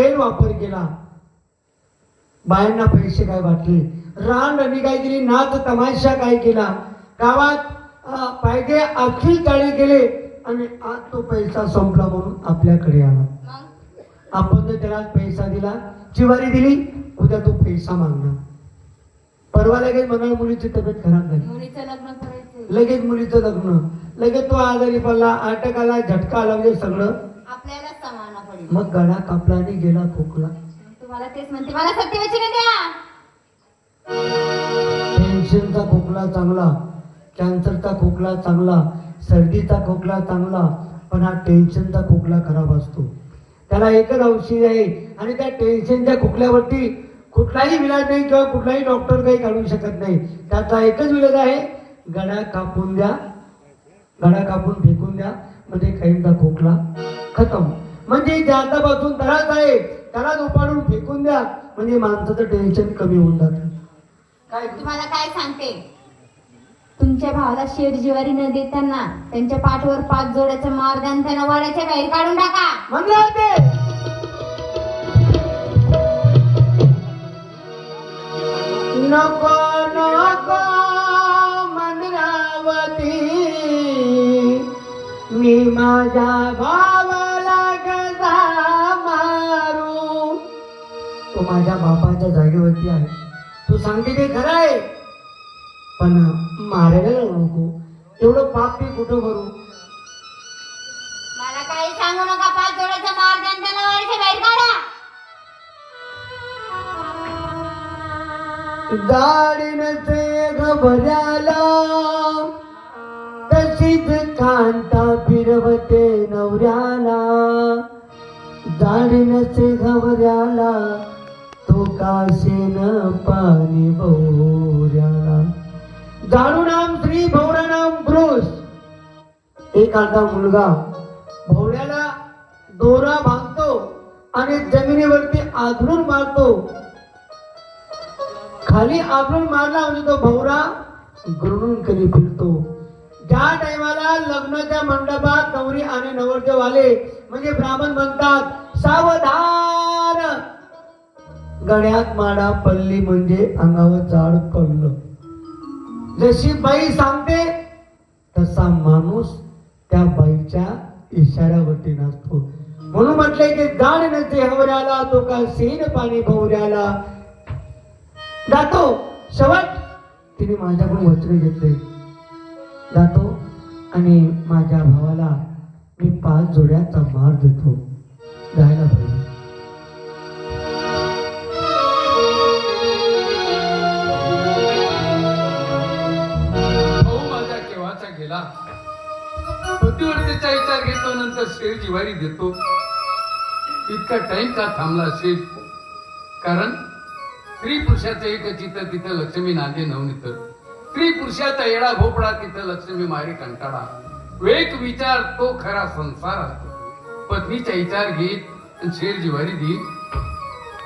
गैरवापर केला. बायांना पैसे काय वाटले? रान रमी काय केली नाच तमाशा काय केला? गावात पायदे अखिल टाळे केले आणि आज तो पैसा संपला म्हणून आपल्याकडे आला. आपण जर त्याला पैसा दिला चिवारी दिली उद्या तो पैसा मागणार. परवा लगेच म्हणाल मुलीची तब्येत खराब झाली. लगेच मुलीचं लग्न. लगेच तो आजारी पडला अटक आला झटका आला म्हणजे सगळं. आपल्याला मग गळा कापला आणि गेला खोकला. तुम्हाला तेच म्हणते. मला सत्यवचन द्या. टेन्शनचा खोकला चांगला कॅन्सरचा खोकला चांगला सर्दीचा खोकला चांगला पण हा टेन्शनचा खोकला खराब असतो. त्याला एकच औषध आहे आणि त्या टेन्शनच्या खोकल्यावरती कुठलाही विलाज नाही किंवा कुठलाही डॉक्टर काही काढू शकत नाही. त्याचा एकच विलाज आहे गळा कापून द्या गळा कापून फेकून द्या म्हणजे काहींचा खोकला. खतम. म्हणजे ज्याच्यापासून त्रास आहे. त्याला उपाडून फेकून द्या. म्हणजे माणसाचं टेन्शन कमी होऊन जातं. काय तुम्हाला काय सांगते? तुमच्या भावाला शेर जिवारी न देताना त्यांच्या पाठवर पाच जोड्याचा मार द्या आणि त्यांना वड्याच्या बाहेर काढून टाका. म्हणलं होते. नको नको मनरावती मी माझ्या भावाला बापाच्या जागेवरती आहे. तू सांगते ते खरं आहे. पण मारायला नको. एवढं पाप मी कुठं भरू मला काही सांगू नका पाच जोड्याचा मार द्या त्यांना वड्याच्या बाहेर काढा. गाडीनचे घबऱ्याला तशीच कांता फिरवते नवऱ्याला. घबऱ्याला तो काशेन पाणी भोऱ्याला जाणू नाम श्री भौरानाम पुरुष. एक आता मुलगा भोवऱ्याला दोरा बांधतो आणि जमिनीवरती आधळून मारतो. खाली आबरून मारला म्हणजे तो भवरा गुरुळून कधी फिरतो. ज्या टायमाला लग्नाच्या मंडपात नवरी आणि नवरदेव आले म्हणजे ब्राह्मण म्हणतात सावधान! गड्यात माडा पडली म्हणजे अंगावर जाड पडलं. जशी बाई सांगते तसा माणूस त्या बाईच्या इशाऱ्यावरती नसतो म्हणून म्हटलंय की जाड नसे हवऱ्याला तो का सेन पाणी भवऱ्याला जातो शेवट तिने माझ्याकडून वचन घेतले. जातो आणि माझ्या भावाला मी पाच जोड्याचा मार देतो. जायला पाहिजे. मृत्यूवरतीचा विचार घेतो नंतर शेर जिवारी देतो इतका टाइम का थांबला शेर कारण स्त्री पुरुषाचं एक चित्र तिथं लक्ष्मी नांदे नवनीत स्त्री पुरुषाचा येडा भोपळा तिथं लक्ष्मी मारे कंटाळा. वेग विचार तो खरा संसार असतो. पत्नीचा विचार घेत आणि शेर जिवारी देत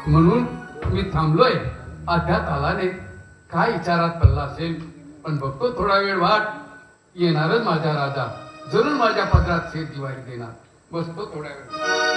म्हणून मी थांबलोय. अध्यात आला नाही. काय विचारात पडला असेल? पण बघतो थोडा वेळ वाट. येणारच माझा राजा. जरूर माझ्या पदरात शेत दिवाळी देणार. बसतो थोड्या वेळ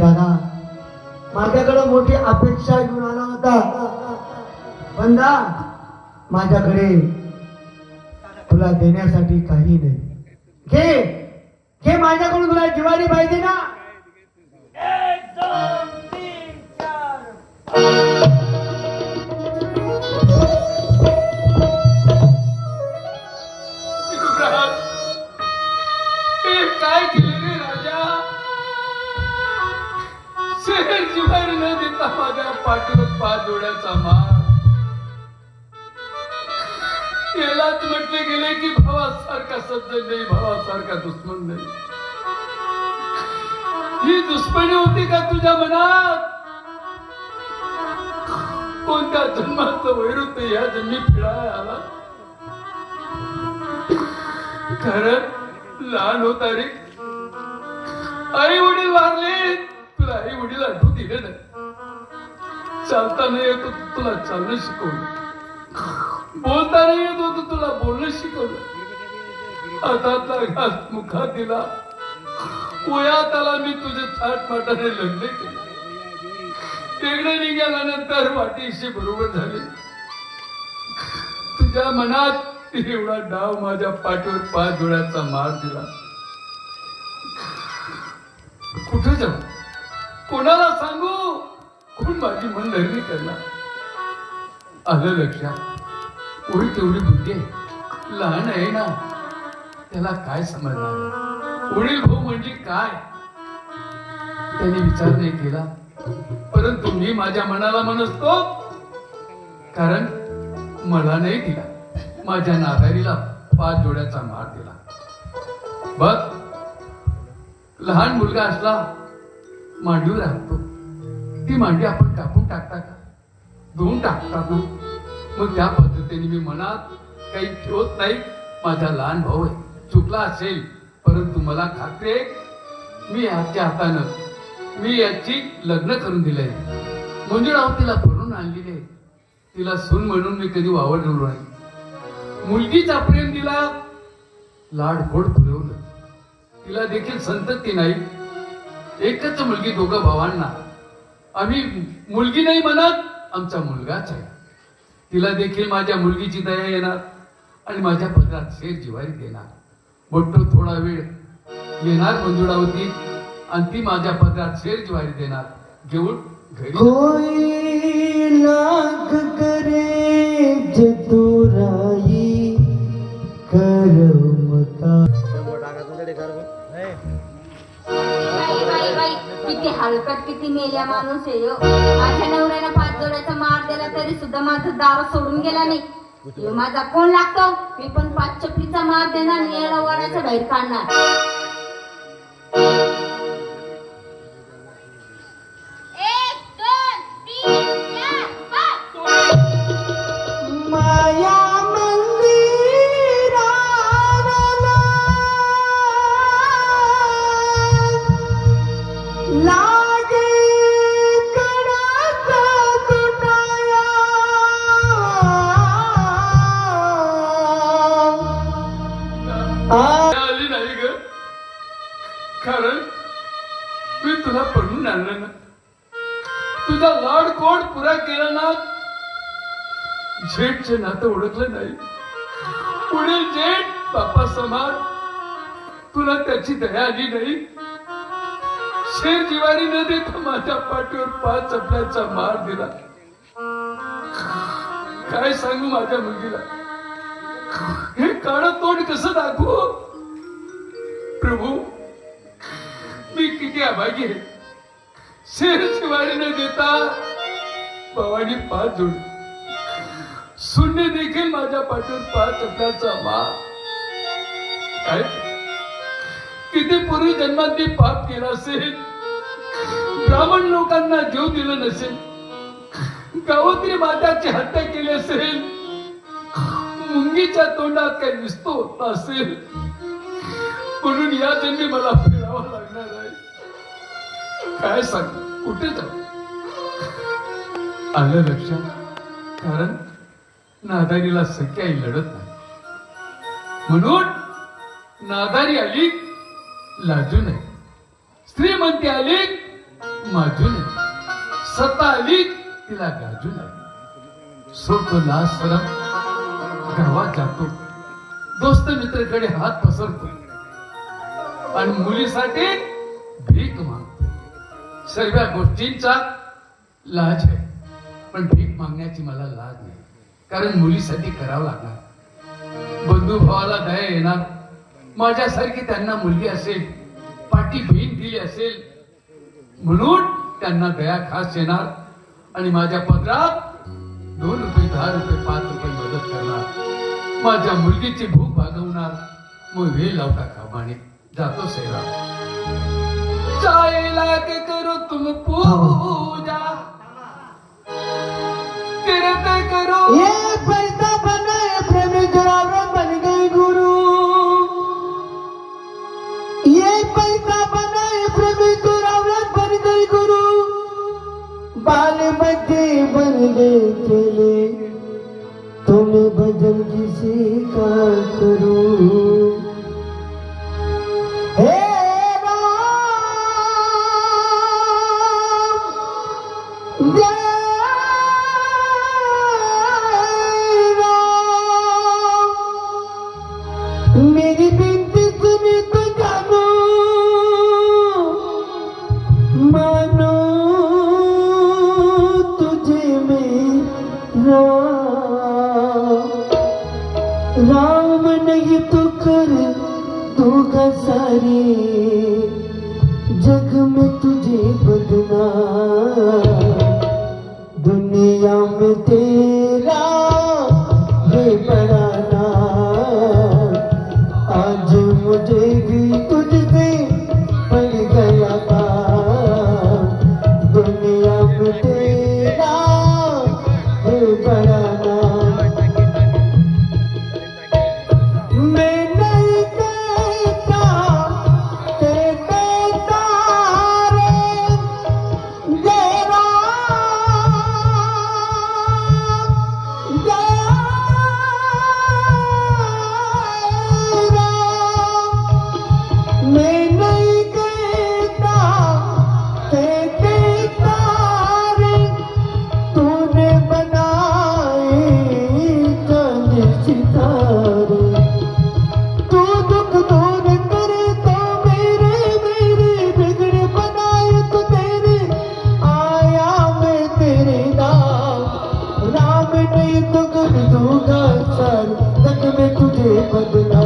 दादा माझ्याकडे मोठी अपेक्षा घेऊन आला होता. बंदा माझ्याकडे तुला देण्यासाठी काही नाही. घे. घे माझ्याकडून तुला जिवारी पाहिजे ना. शहर जिवारी न देता माझ्या पाठीवर पाच जोड्याचा मार. यालाच म्हटले गेले की भावासारखा सज्जन नाही भावासारखा दुश्मन नाही. ही दुश्मनी होती का तुझ्या मनात? कोणत्या जन्माचं वैरुद्ध या जन्मी फिरायला आला खरं लहान होता रे. आई वडील वारले. आई वडील आठवू दिले नाही. चालता नाही येत होतं तुला चालणं शिकवलं. बोलता नाही येत होतं तुला बोलणं शिकवलं. हातातला घास मुखात दिला. वयात आला मी तुझे थाट माटाने लग्न केले. तिकडे निघाल्यानंतर वाटीशी बरोबर झाली. तुझ्या मनात एवढा डाव माझ्या पाठीवर पाच डोळ्याचा मार दिला. कुठे जाऊ? कोणाला सांगू? कोण माझी मन धरणी करणार आलं लक्षात. ओळी तेवढी बुद्धी आहे लहान आहे ना. त्याला काय समजणार? वडील भाऊ म्हणजे काय? त्याने विचार नाही केला. परंतु मी माझ्या मनाला म्हणतो कारण मला नाही दिला. माझ्या नादारीला पाच जोड्याचा मार दिला. बघ लहान मुलगा असला मांडी राहतो ती मांडी आपण कापून टाकता का? धुवून टाकतात ना मग त्या पद्धतीने मी मनात काही ठेवत नाही. माझा लहान भाऊ आहे. चुकला असेल परंतु मला खात्री आहे मी याच्या हातानं मी याची लग्न करून दिलंय. मंजुळाव तिला भरून आणलेली आहे. तिला सून म्हणून मी कधी वावडलो नाही. मुलगीचा प्रेम दिला लाड गोड पुरवलं. तिला देखील संतती नाही. एकच मुलगी दोघं भावांना. आम्ही मुलगी नाही म्हणत आमचा मुलगाच आहे. तिला देखील माझ्या मुलगीची दया येणार आणि माझ्या पदरात शेर जिवारी देणार. मोठं थोडा वेळ येणार मंजुळावती आणि ती माझ्या पदरात शेर जिवारी देणार. घेऊन घरी लाख करे चतुराई किती हलकट किती मेल्या माणूस आहे ह्यो. माझ्या नवऱ्याला पाच जोड्याचा मार दिला तरी सुद्धा माझं दार सोडून गेला नाही. माझा कोण लागतो? मी पण पाच चपलीचा मार देणार आणि याला वराच्या बाहेर काढणार. कारण मी तुला पडून आणलं ना. तुझा लाड कोड पुरा केला ना? जेठचे नातं ओळखलं नाही. पुढे जेठ बापा समाज तुला त्याची दया आली नाही. शेर जिवारी न देता माझ्या पाठीवर पाच चपल्याचा मार दिला. काय सांगू माझ्या मुलगीला हे काळ तोंड कसं दाखवू? प्रभू मी किती अभागी शेर शिवारी न देता भवानी पाच जोड शून्य देखील माझ्या पाठीवर पाच चपल्याचा मा. काय? किती पूर्वी जन्मात मी पाप केला असेल. ब्राह्मण लोकांना जीव दिला नसेल. गावत्री माताची हत्या केली असेल. मुंगीच्या तोंडात काही दिसतो होता असेल. म्हणून या जन्मी मला फिरावा लागणार आहे. काय सांग? कुठे जाऊ आलं लक्षात. कारण नादारीला सख्याही लढत नाही. म्हणून नादारी आली लाजू नये. श्रीमंती आली माजू नये. सत्ता आली तिला गाजू नये. सोडतो लाज सरम गावात जातो. दोस्त मित्रकडे हात पसरतो. आणि मुलीसाठी भीक मागतो. सर्व गोष्टींचा लाज आहे. पण भीक मागण्याची मला लाज नाही. कारण मुलीसाठी करावं लागणार. बंधू भावाला दया येणार. माझ्यासारखी त्यांना मुलगी असेल पाठी बहीण दिली असेल म्हणून त्यांना दया खास येणार आणि माझ्या पत्रात दोन रुपये दहा रुपये पाच रुपये मदत करणार. माझ्या मुलगीची भूक भागवणार. मग वेळ लावता कामाने. जातो सेवा चाय लाके करो तुम पूजा। करते करो। ये पैसा बनाए प्रेमी जुरावरा बन गई गुरु। ये पैसा बनाए प्रेमी जुरावरा बन गई गुरु। बाल बच्चे बन गए चले। तुम्हें भजन किसी का करूँ। में तुझे बदला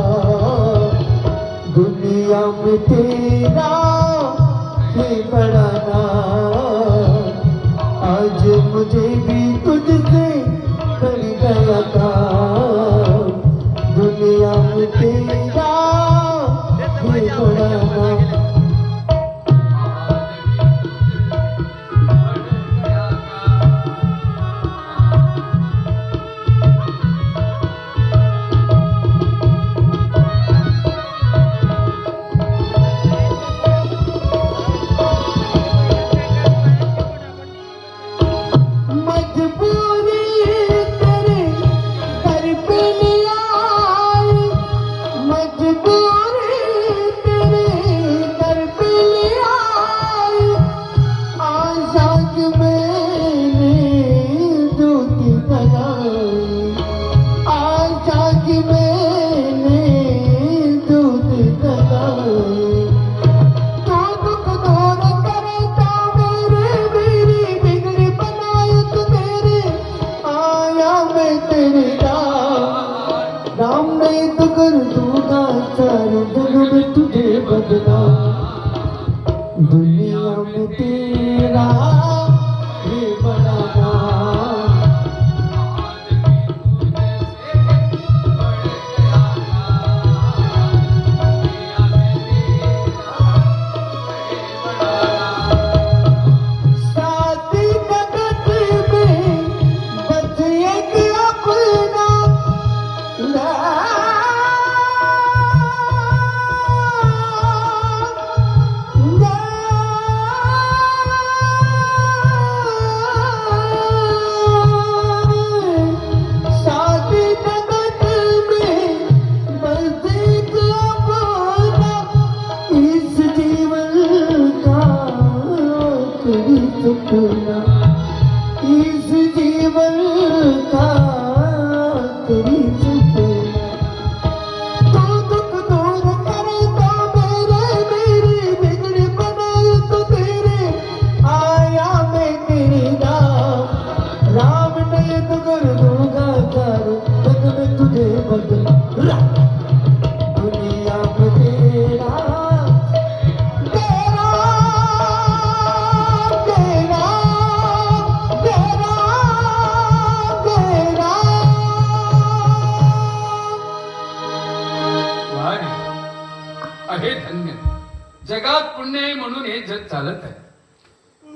पुण्य म्हणून हे जग चालत आहे.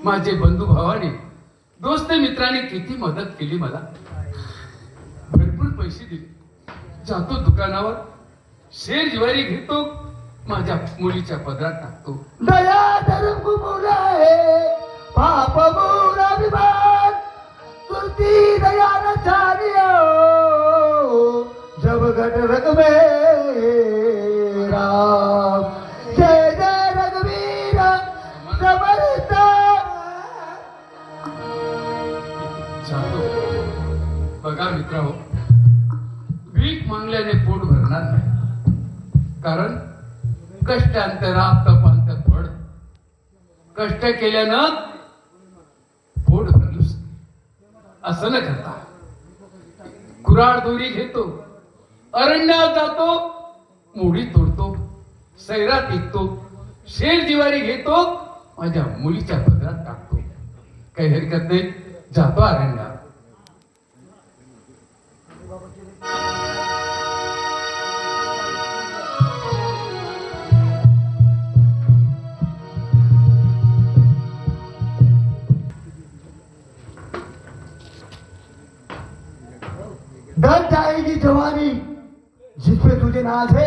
माझे बंधू भावाने दोस्त मित्राने किती मदत केली मला. भरपूर पैसे दिले. जातो दुकानावर शेर ज्वारी घेतो माझ्या मुलीच्या पदरात टाकतो. दया धर्म मुला है पाप मूल अभिमान तुलती दया न कष्ट केल्यानं? पोट भरलूस असं न करता. कुराड दोरी घेतो अरण्यात जातो मोडी तोडतो सैरात विकतो शेर जिवारी घेतो माझ्या मुलीच्या पदरात टाकतो. काही हरकत नाही जातो अरण्यात दर्द आएगी जवानी जिसपे तुझे नाज है।